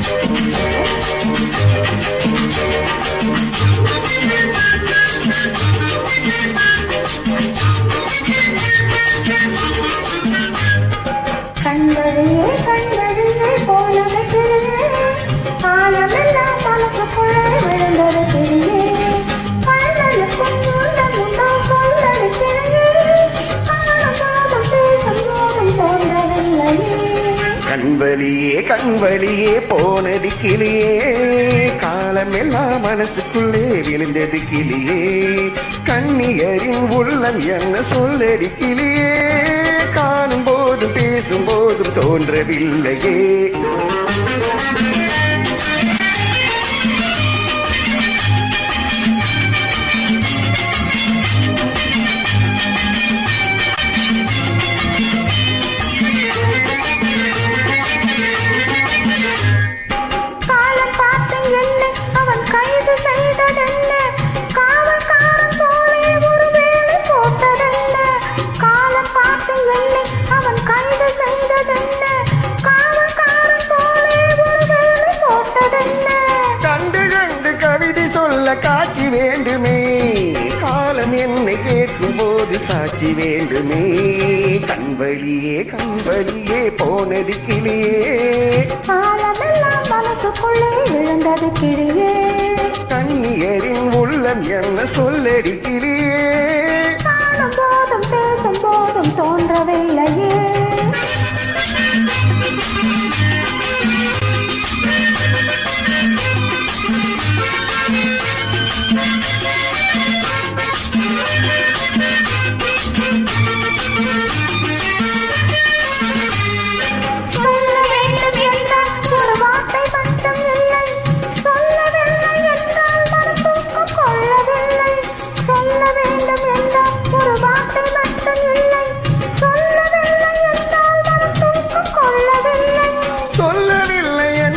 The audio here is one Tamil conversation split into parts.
change. கண்வழியே கண்வழியே போனது கிளியே. காலம் எல்லாம் மனசுக்குள்ளே விழுந்தது கிளியே. கண்ணியரின் உள்ளம் என்ன சொல்லடி கிளியே. காணும் போதும் பேசும் போதும் தோன்றவில்லையே. சொல்ல காட்சி வேண்டுமே? காலம் என்னை கேட்கும் போது சாட்சி வேண்டுமே? கண்வழியே கண்வழியே போனது கிளியே. காலமெல்லாம் மனசுக்குள்ளே விழுந்தது கிளியே. கண்ணியரின் உள்ளம் என்ன சொல்லடி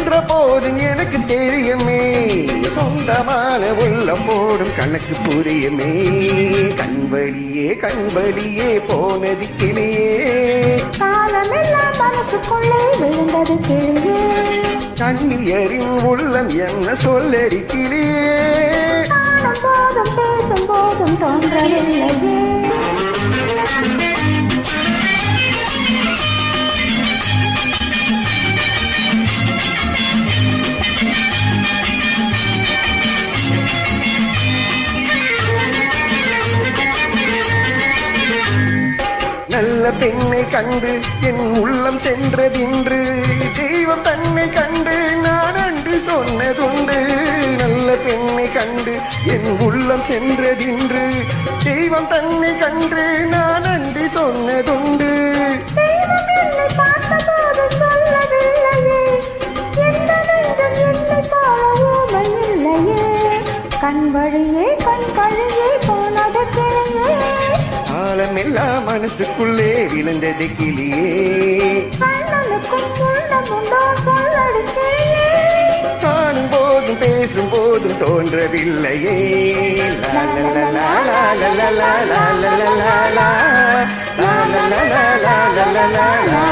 என்ற போதும் எனக்கு தெரியுமே. சொந்தமான உள்ளம் போடும் கணக்கு புரியுமே. கண்வழியே கண்வழியே போனது கிளியே. காலமெல்லாம் மனசுக்குள்ளே விழுந்தது கிளியே. கண்ணியரின் உள்ளம் என்ன சொல்லடி கிளியே. காணும் போதும் பேசும் போதும் தோன்றவில்லையே. பெண்ணை கண்டு என் உள்ளம் சென்றதின்று தெய்வம் தன்னை கண்டு நான் அன்று சொன்னதுண்டு. நல்ல பெண்ணை கண்டு என் உள்ளம் சென்றதின்று தெய்வம் தன்னை கண்டு நான் அன்று சொன்னதுண்டு. கண் வழியே கண் கழியே போனது கிளையே காலம் எல்லாம் மனசுக்குள்ளே விழுந்தது கிளியே காணும் போதும் பேசும் போதும் தோன்றவில்லையே லா